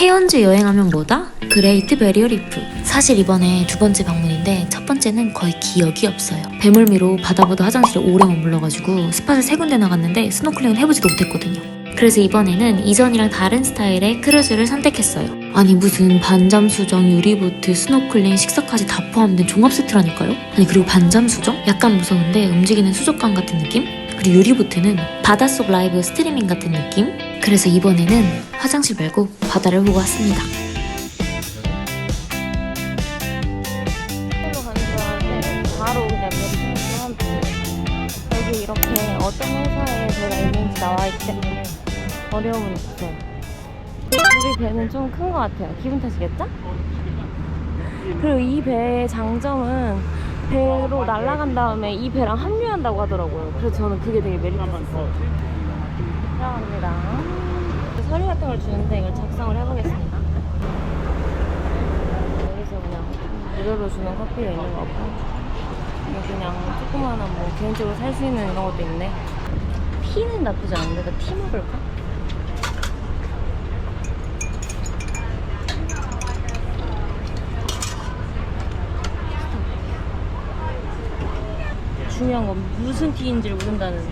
케언즈 여행하면 뭐다? 그레이트 베리어 리프. 사실 이번에 두 번째 방문인데 첫 번째는 거의 기억이 없어요. 배멀미로 바다보다 화장실에 오래 머물러가지고 스팟을 세 군데 나갔는데 스노클링은 해보지도 못했거든요. 그래서 이번에는 이전이랑 다른 스타일의 크루즈를 선택했어요. 아니 무슨 반잠 수정, 유리보트, 스노클링, 식사까지 다 포함된 종합 세트라니까요? 아니 그리고 반잠 수정? 약간 무서운데 움직이는 수족관 같은 느낌? 그리고 유리보트는 바닷속 라이브 스트리밍 같은 느낌? 그래서 이번에는 화장실 말고 바다를 보고 왔습니다. 바로 그냥. 여기 이렇게 어떤 회사에 제가 있는지 나와 있기 때문에 어려움은 없어요. 우리 배는 좀 큰 것 같아요. 기분 탓이겠죠? 그리고 이 배의 장점은 배로 날아간 다음에 이 배랑 합류한다고 하더라고요. 그래서 저는 그게 되게 메리트였어요. 사랑합니다. 서류 같은 걸 주는데 이걸 작성을 해보겠습니다. 여기서 그냥 무료로 주는 커피가 있는 것 같고 뭐 그냥 조그마한 뭐 개인적으로 살 수 있는 이런 것도 있네 티는 나쁘지 않은데 나티 먹을까? 중요한 건 무슨 티인지를 모른다는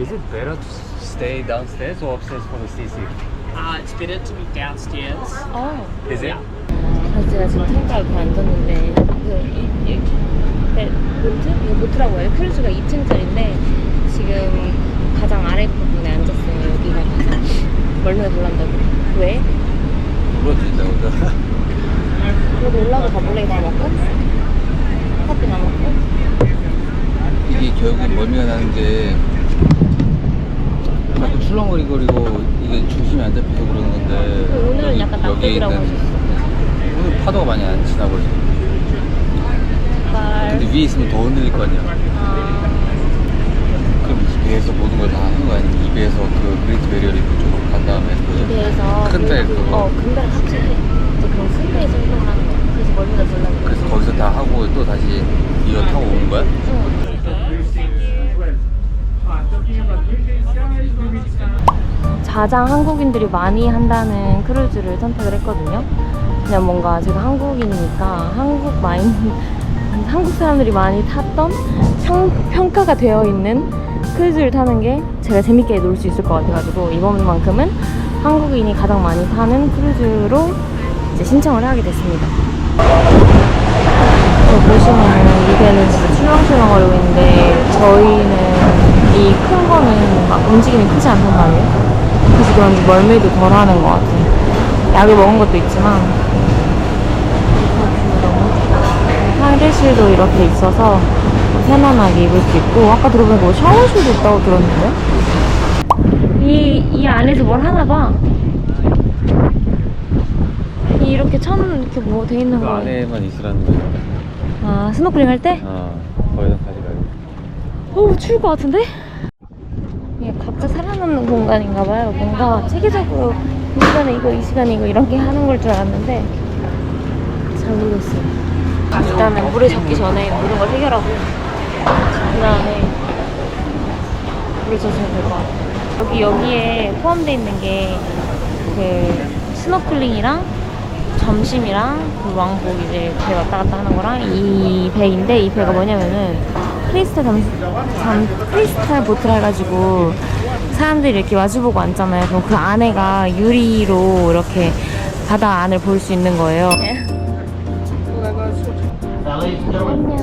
Is it better to stay downstairs or upstairs for the CC? Uh, it's better to be downstairs. 어 Is it? 그래서 제가 지금 창가 옆에 앉았는데 그 이, 이, 네, 보트? 이거 보트라고 해요. 크루즈가 2층짜리인데 지금 가장 아래 부분에 앉았어요. 여기가 가장 멀미가 놀란다고. 왜? 부러진다고 그래도 올라가 가볼래? 다 먹고? 커피 다 먹고? 이게 결국 멀미가 나는 게 출렁거리거리고 이게 중심이 안 잡혀서 그러는 건데 그 오늘은 여기- 약간 여기에 납득이라고 있는-. 오늘 파도가 많이 안 치나 말. 근데 위에 있으면 더 흔들릴 거 아니야 아, 그럼 이 배에서 모든 걸 다 하는 거 아니야 이 배에서 그 그레이트 베리어 리프 쪽으로 간 다음에 그 배에서 큰배 그- 그거 어, 금배를 탑재해. 이제 그런 큰 배에서 운동을 하는 거야. 그래서 멀미가 거야. 그래서 거기서 다 하고 또 다시 이어 타고 오는 거야? 자장 한국인들이 많이 한다는 크루즈를 선택을 했거든요. 그냥 뭔가 제가 한국인이니까 한국 마인 한국 사람들이 많이 탔던 평, 평가가 되어 있는 크루즈를 타는 게 제가 재밌게 놀 수 있을 것 같아가지고 이번만큼은 한국인이 가장 많이 타는 크루즈로 이제 신청을 하게 됐습니다. 저 보시면 이 배는 진짜 출렁출렁 거리고 있는데 저희는 이 큰 거는 막 움직임이 크지 않단 말이에요. 그래서 그런지 멀미도 덜 하는 것 같아요. 약을 먹은 것도 있지만 화장실도 이렇게 있어서 편안하게 입을 수 있고 아까 들어보니까 뭐 샤워실도 있다고 들었는데 이, 이 안에서 뭘 하나 봐. 이 이렇게 천 이렇게 뭐 돼 있는 그 거. 안에만 있으라는 거야 아 스노클링 할 때? 어 거기서 가지 말고 어 추울 것 같은데? 이게 각자 살아남는 공간인가 봐요. 뭔가 체계적으로 이 시간에 이거, 이 시간에 이거 이런 게 하는 걸 줄 알았는데 잘 모르겠어요. 일단은 물에 젖기 전에 모든 걸 해결하고 그 다음에 물에 젖으면 될 것 같아요. 여기 여기에 포함되어 있는 게 그 스노클링이랑 점심이랑 그 왕복 이제 배 왔다 갔다 하는 거랑 이 배인데 이 배가 뭐냐면은 크리스탈 잠, 잠 크리스탈 보트라 해가지고 사람들이 이렇게 마주보고 앉잖아요. 그럼 그 안에가 유리로 이렇게 바다 안을 볼 수 있는 거예요. 안녕, 이따 만나.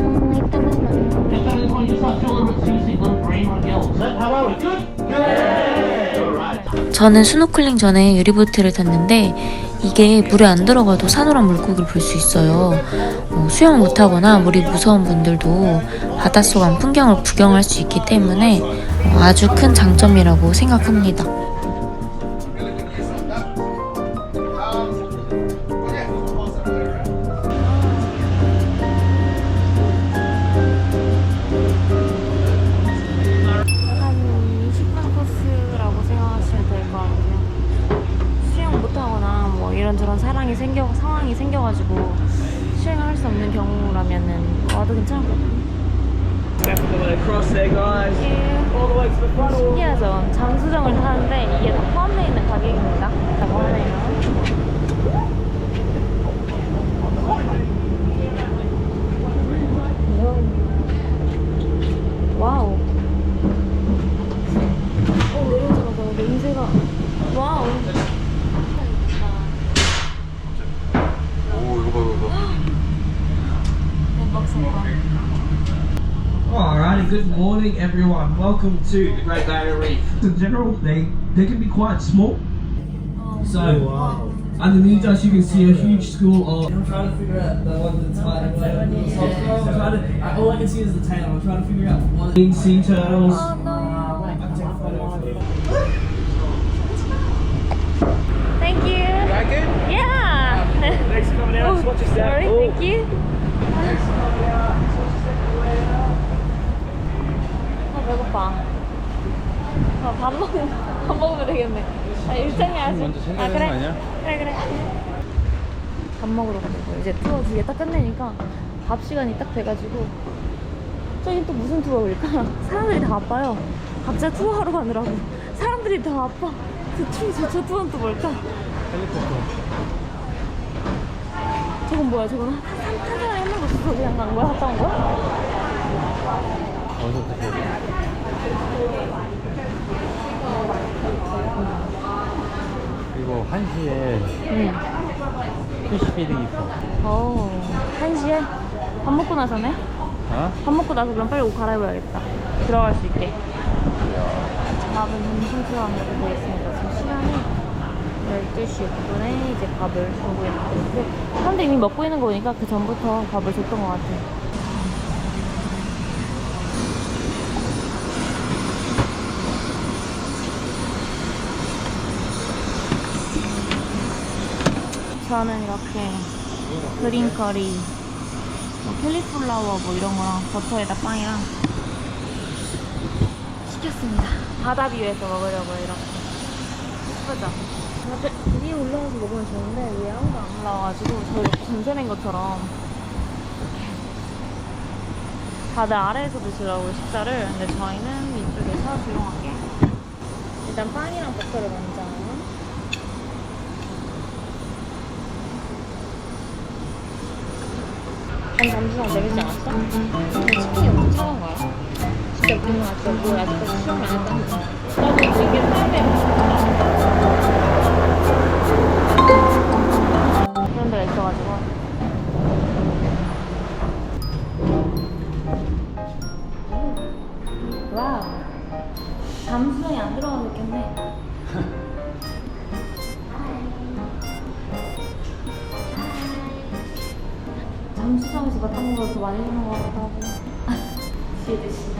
저는 스노클링 전에 유리보트를 탔는데 이게 물에 안 들어가도 사노란 물고기를 볼 수 있어요. 어, 수영 못하거나 물이 무서운 분들도 바닷속 안 풍경을 구경할 수 있기 때문에 어, 아주 큰 장점이라고 생각합니다. 생겨, 상황이 생겨가지고 수영할 수 없는 경우라면은 와도 괜찮을 것 같아요. Front. 신기하죠. 장수정을 타는데 이게 다 포함되어 있는 가격입니다. 라고 하네요. Good morning, everyone. Welcome to the Great Barrier Reef. In general, they they can be quite small. So, uh, underneath us, you can see a huge school of. I'm trying to figure out the one that's hiding. I'm trying to. I, all I can see is the tail. I'm trying to figure out what. Sea turtles. Oh, no. Thank you. That good? Yeah. Thanks for coming out. Oh, Just watch your step. Sorry, Oh. thank you. 배고파. 아, 밥 먹, 밥 먹으면 되겠네. 아, 일정이 아직. 먼저 아, 챙겨야 그래. 되는 거 아니야? 그래, 그래. 밥 먹으러 거. 이제 투어 두 개 딱 끝내니까 밥 시간이 딱 돼가지고. 저긴 또 무슨 투어일까? 사람들이 다 바빠요. 갑자기 투어 하러 가느라고. 사람들이 다 바빠. 저, 투, 저, 저 투어는 또 뭘까? 저건 뭐야? 저건 명도 없어서 그냥 간 거야? 갔다 온 거야? 그리고 1시에 응. 피시 피딩 있어 어, 1시에? 밥 먹고 나서네? 어? 밥 먹고 나서 그럼 빨리 옷 갈아입어야겠다. 들어갈 수 있게. 밥은 점심 투어한다고 되어 있습니다. 지금 시간이 12시 6분에 이제 밥을 주고 있는 건데, 사람들이 이미 먹고 있는 거 보니까 그 전부터 밥을 줬던 것 같아요. 저는 이렇게 그린커리, 뭐 캘리플라워 뭐 이런 거랑 버터에다 빵이랑 시켰습니다. 바다 뷰에서 먹으려고요, 이렇게. 예쁘죠? 위에 올라와서 먹으면 좋은데 위에 아무도 안 올라와가지고 저희 이렇게 전세 낸 것처럼 다들 아래에서 드시라고 식사를 근데 저희는 위쪽에서 조용하게 일단 빵이랑 버터를 먼저 한 잠시만 내리지 않았어? 근데 치킨이 엄청 차가운 거야. 진짜 웃긴 거 같아. 뭘 아직까지 시험을 안 했다는 거야. 나도 이게 삶에 그런 데가 있어가지고. 와우. 잠수정이 안 들어가서 느꼈네. 수정에서 봤던 거보다 더 많이 보는 것 같기도 하고. 뒤에 드시.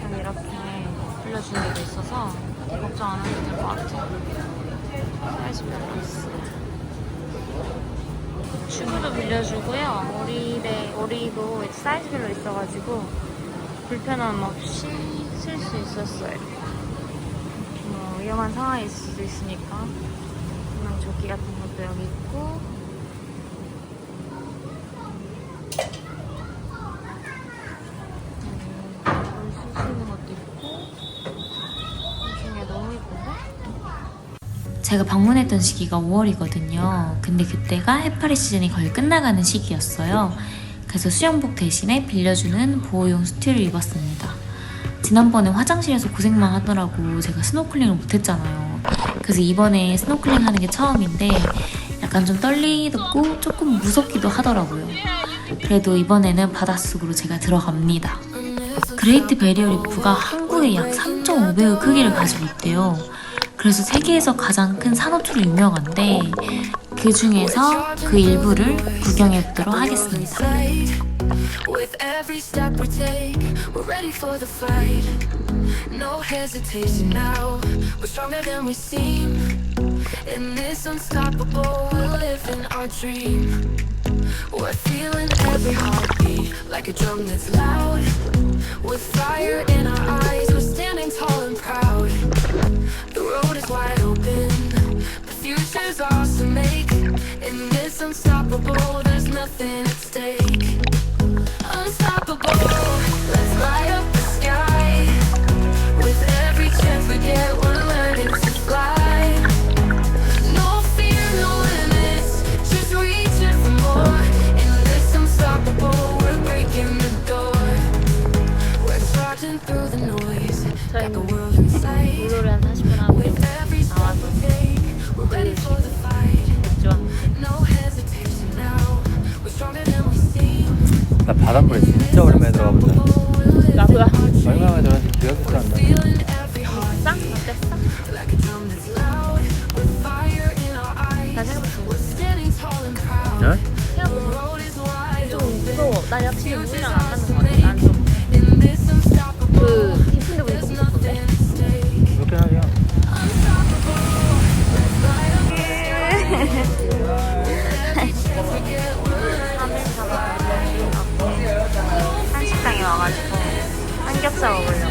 그냥 이렇게 빌려주는 데도 있어서 걱정 안 해도 될 것 같아. 사이즈별로 있어. 슈즈도 빌려주고요. 오리도 사이즈별로 있어가지고 불편함 없이 쓸 수 있었어요. 뭐 위험한 상황이 있을 수도 있으니까 그냥 조끼 같은 것도 여기 있고 예쁜데? 제가 방문했던 시기가 5월이거든요. 근데 그때가 해파리 시즌이 거의 끝나가는 시기였어요. 그래서 수영복 대신에 빌려주는 보호용 수트를 입었습니다. 지난번에 화장실에서 고생만 하더라고 제가 스노클링을 못했잖아요. 그래서 이번에 스노클링 하는 게 처음인데 약간 좀 떨리고 조금 무섭기도 하더라고요. 그래도 이번에는 바닷속으로 제가 들어갑니다. 그레이트 베리어 리프가 한국의 약 3.5배의 크기를 가지고 있대요. 그래서 세계에서 가장 큰 산호초로 유명한데 그 중에서 그 일부를 구경해 보도록 하겠습니다. With every step we take, we're ready for the fight. No hesitation now, we're stronger than we seem. In this unstoppable, we're living our dream. We're feeling every heartbeat like a drum that's loud. With fire in our eyes, we're standing tall and proud. The road is wide open, the future's ours to make. In this unstoppable, there's nothing at stake. Unstoppable, 바닷물에 진짜 오랜만에 들어가 보자. 나보다 얼마나 들어왔지 기억도 안 나. 쌍? 어땠어? 나 생각보다 어? 좀 무서워 나 여친이 우리랑 안 맞는 거 같아 난좀그 over.